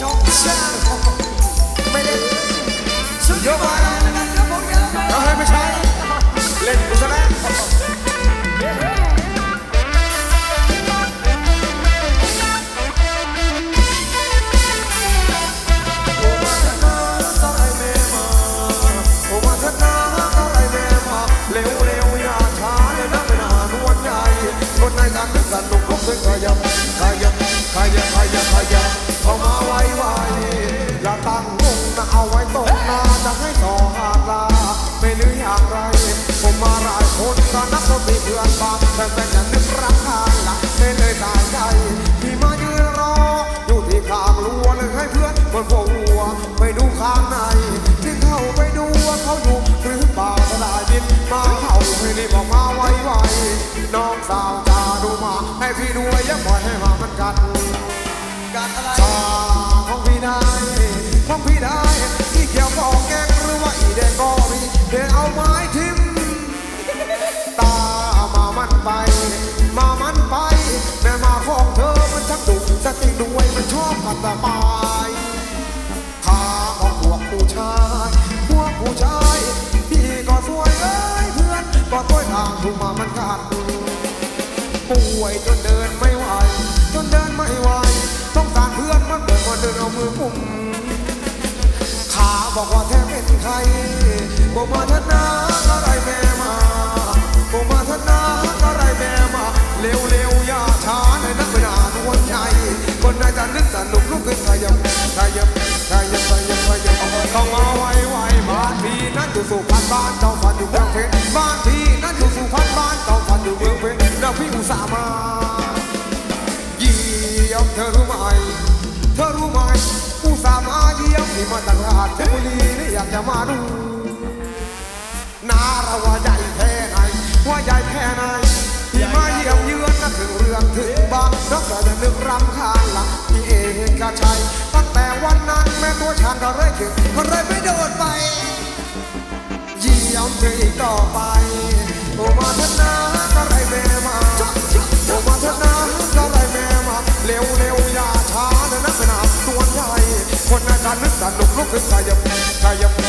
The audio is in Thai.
ชกชาไม่ได้สุดยอดายคนก็นับว่ามีเพื่อนบ้านแต่แต่จะนึกรักกันละไม่เลยตายใจที่มายืนรออยู่ที่ข้างรั้วเลยให้เพื่อนมันพวกหัวไปดูข้างในที่เข้าไปดูว่าเขาอยู่หรือเปล่าก็ได้บินมาเข้าให้รีบอกมาไวๆน้องสาวจาดูมาให้พี่ดูไว้อย่าปล่อยให้มามันกัดการอะไร กดุสติด้วยมันชอบกันแต่ปลายขาของพวกผู้ชายพวกผู้ชายพี่ก็สวยเอ้ยเพื่อนก็ต้วยทางถูกมามันกัดป่วยจนเดินไม่ไหวจนเดินไม่ไหวต้องการเพื่อนมันเดินมาเดินเอามือกุมขาบอกว่าแทบเป็นใครบอกมาธนาอะไรแม่มา ยับขยับขยับขยับขยับต้องมาไวไวๆบ้านพี่นั้นอยู่สุพรรณบ้านเจ้าฝันอยู่เมืองเพชรบ้านพี่นั้นอยู่สุพรรณบ้านเจ้าฝันอยู่เมืองเพชรแล้วพี่อุตส่าห์มาเยี่ยมเธอรู้ไหมเธอรู้ไหมอุตส่าห์มาเยี่ยมที่มาตั้งราชบุรีนี่อยากจะมาดูนาเราว่าใหญ่แค่ไหนว่าใหญ่แค่ไหนที่มาเยี่ยมเยือนนะถึงเรื่องถึงบ้านนักแต่จะนึกรำคาญ ชัย ตั้งแต่วันนั้นแม่ตัวฉันก็เลยถึงก็เลยไม่โดดไปเยี่ยมเธออีกต่อไป โอมาทนาก็ไรแม่มาโอมาทนาก็ไรแม่มา เร็วเร็วอย่าช้าเลยนะเป็นอาตัวใหญ่คนอาจารย์นึกสนุกลุกขึ้นขยับขยับขยับ